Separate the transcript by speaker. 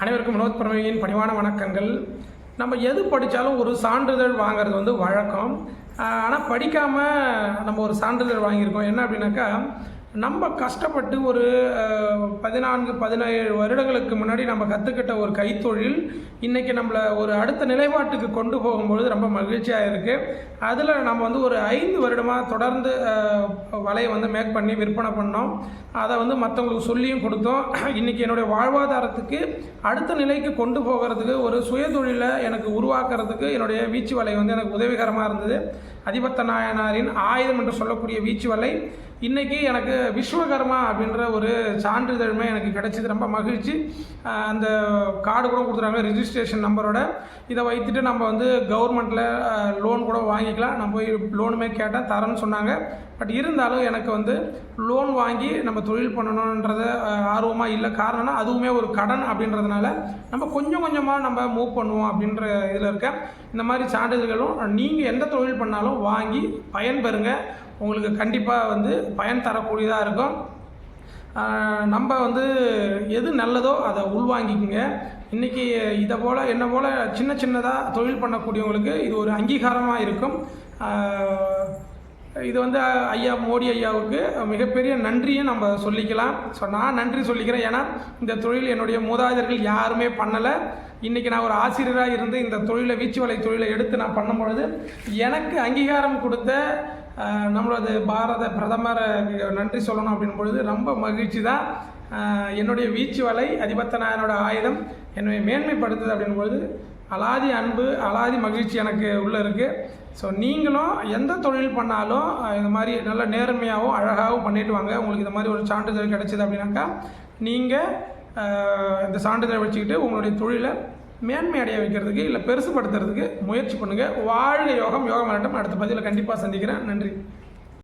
Speaker 1: அனைவருக்கும் வினோத் பிரமையின் பணிவான வணக்கங்கள். நம்ம எது படித்தாலும் ஒரு சான்றிதழ் வாங்குறது வந்து வழக்கம். ஆனால் படிக்காமல் நம்ம ஒரு சான்றிதழ் வாங்கியிருக்கோம். என்ன அப்படின்னாக்கா நம்ம கஷ்டப்பட்டு ஒரு பதினான்கு பதினேழு வருடங்களுக்கு முன்னாடி நம்ம கற்றுக்கிட்ட ஒரு கைத்தொழில் இன்றைக்கி நம்மளை ஒரு அடுத்த நிலைப்பாட்டுக்கு கொண்டு போகும்பொழுது ரொம்ப மகிழ்ச்சியாக இருக்குது அதில் நம்ம வந்து ஒரு ஐந்து வருடமாக தொடர்ந்து வலையை வந்து மேக் பண்ணி விற்பனை பண்ணோம். அதை வந்து மற்றவங்களுக்கு சொல்லியும் கொடுத்தோம். இன்றைக்கி என்னுடைய வாழ்வாதாரத்துக்கு அடுத்த நிலைக்கு கொண்டு போகிறதுக்கு ஒரு சுயதொழிலை எனக்கு உருவாக்குறதுக்கு என்னுடைய வீச்சு வலை வந்து எனக்கு உதவிகரமாக இருந்தது. அதிபத்த நாயனாரின் ஆயுதம் என்று சொல்லக்கூடிய வீச்சு வலை. இன்றைக்கி எனக்கு விஸ்வகர்மா அப்படின்ற ஒரு சான்றிதழ்மே எனக்கு கிடைச்சது. ரொம்ப மகிழ்ச்சி. அந்த கார்டு கூட கொடுத்துறாங்க ரிஜிஸ்ட்ரேஷன் நம்பரோட. இதை வைத்துட்டு நம்ம வந்து கவர்மெண்ட்டில் லோன் கூட வாங்கிக்கலாம். நான் போய் லோனுமே கேட்டேன் தரேன்னு சொன்னாங்க. பட் இருந்தாலும் எனக்கு வந்து லோன் வாங்கி நம்ம தொழில் பண்ணணுன்றத ஆர்வமாக இல்லை. காரணம்னா அதுவுமே ஒரு கடன் அப்படின்றதுனால நம்ம கொஞ்சம் கொஞ்சமாக நம்ம மூவ் பண்ணுவோம் அப்படின்ற இதில் இருக்கேன். இந்த மாதிரி சான்றிதழ்களும் நீங்கள் எந்த தொழில் பண்ணாலும் வாங்கி பயன்பெறுங்க. உங்களுக்கு கண்டிப்பாக வந்து பயன் தரக்கூடியதாக இருக்கும். நம்ம வந்து எது நல்லதோ அதை உள்வாங்கிக்குங்க. இன்றைக்கி இதை போல் என்ன போல் சின்ன சின்னதாக தொழில் பண்ணக்கூடியவங்களுக்கு இது ஒரு அங்கீகாரமாக இருக்கும். இது வந்து ஐயா மோடி ஐயாவுக்கு மிகப்பெரிய நன்றியும் நம்ம சொல்லிக்கலாம். ஸோ நான் நன்றி சொல்லிக்கிறேன். ஏன்னா இந்த தொழில் என்னுடைய மூதாதையர்கள் யாருமே பண்ணலை. இன்றைக்கி நான் ஒரு ஆசிரியராக இருந்து இந்த தொழிலை வீச்சு வலை தொழிலை எடுத்து நான் பண்ணும் பொழுது எனக்கு அங்கீகாரம் கொடுத்த நம்மளது பாரத பிரதமரை நன்றி சொல்லணும் அப்படின் பொழுது ரொம்ப மகிழ்ச்சி தான் என்னுடைய வீச்சு வலை அதிபத்த நாயனோட ஆயுதம் என்னை மேன்மைப்படுத்துது அப்படின் பொழுது அலாதி அன்பு அலாதி மகிழ்ச்சி எனக்கு உள்ளே இருக்குது ஸோ நீங்களும் எந்த தொழில் பண்ணாலும் இந்த மாதிரி நல்ல நேர்மையாகவும் அழகாகவும் பண்ணிட்டு வாங்க. உங்களுக்கு இந்த மாதிரி ஒரு சான்றிதழ் கிடைச்சிது அப்படின்னாக்கா நீங்கள் இந்த சான்றிதழை வச்சுக்கிட்டு உங்களுடைய தொழிலை மேன்மை அடைய வைக்கிறதுக்கு இல்லை பெருசுபடுத்துறதுக்கு முயற்சி பண்ணுங்கள் வாழ்க யோகம். யோகம் வரட்டும் அடுத்த பதிவில் கண்டிப்பாக சந்திக்கிறேன். நன்றி.